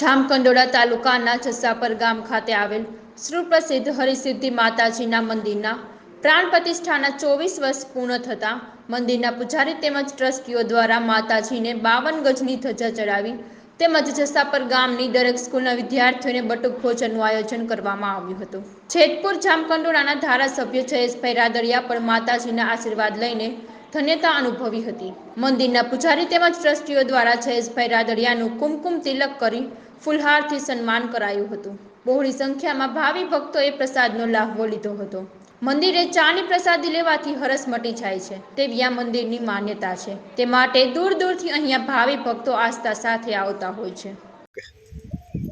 જામકંડોળા તાલુકાના જસાપર ગામ ખાતે આવેલ સુપ્રસિદ્ધ હરિસિદ્ધિ માતાજીના મંદિરના પ્રાણ પ્રતિષ્ઠાના ચોવીસ વર્ષ પૂર્ણ થતાં મંદિરના પૂજારી તેમજ ટ્રસ્ટીઓ દ્વારા માતાજીને બાવન ગજની ધજા ચડાવી તેમજ જસાપર ગામની દરેક સ્કૂલના વિદ્યાર્થીઓને બટુક ભોજનનું આયોજન કરવામાં આવ્યું હતું. જેતપુર જામકંડોળાના ધારાસભ્ય જયેશભાઈ રાદડિયા પણ માતાજીના આશીર્વાદ લઈને ધન્યતા અનુભવી હતી. મંદિરના પૂજારી તેમજ ટ્રસ્ટીઓ દ્વારા જયેશભાઈ રાદડિયાનું કુમકુમ તિલક કરી ફુલહારથી સન્માન કરાયું હતું. બહોળી સંખ્યામાં ભાવિ ભક્તોએ પ્રસાદનો લાહવો લીધો હતો. મંદિરે ચાની પ્રસાદી લેવાથી હરસ મટી જાય છે. તેવી આ મંદિરની માન્યતા છે. તે માટે દૂર દૂરથી અહીંયા ભાવિ ભક્તો આસ્થા સાથે આવતા હોય છે.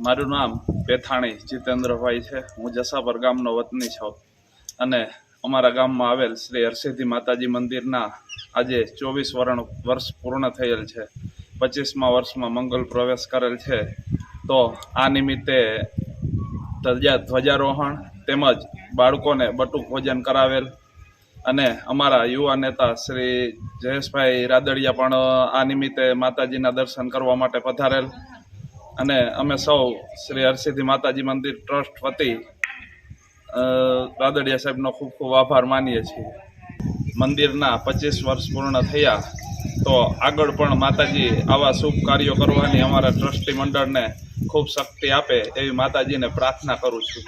મારું નામ પેથાણી જીતેન્દ્રભાઈ છે. હું જસાપર ગામનો વતની છું. અને અમારા ગામમાં આવેલ શ્રી હરસિદ્ધિ માતાજી મંદિરના આજે ચોવીસ વરણ વર્ષ પૂર્ણ થયેલ છે. પચીસમા વર્ષમાં મંગલ પ્રવેશ કરેલ છે. તો આ નિમિત્તે ધ્વજા ધ્વજારોહણ તેમજ બાળકોને બટુક ભોજન કરાવેલ અને અમારા યુવા નેતા શ્રી જયેશભાઈ રાદડિયા પણ આ નિમિત્તે માતાજીના દર્શન કરવા માટે પધારેલ. અને અમે સૌ શ્રી હરસિદ્ધિ માતાજી મંદિર ટ્રસ્ટ વતી રાદડિયા સાહેબનો ખૂબ ખૂબ આભાર માનીએ છીએ. મંદિરના પચીસ વર્ષ પૂર્ણ થયા તો આગળ પણ માતાજી આવા શુભ કાર્યો કરવાની અમારા ટ્રસ્ટી મંડળને ખૂબ શક્તિ આપે એવી માતાજીને પ્રાર્થના કરું છું.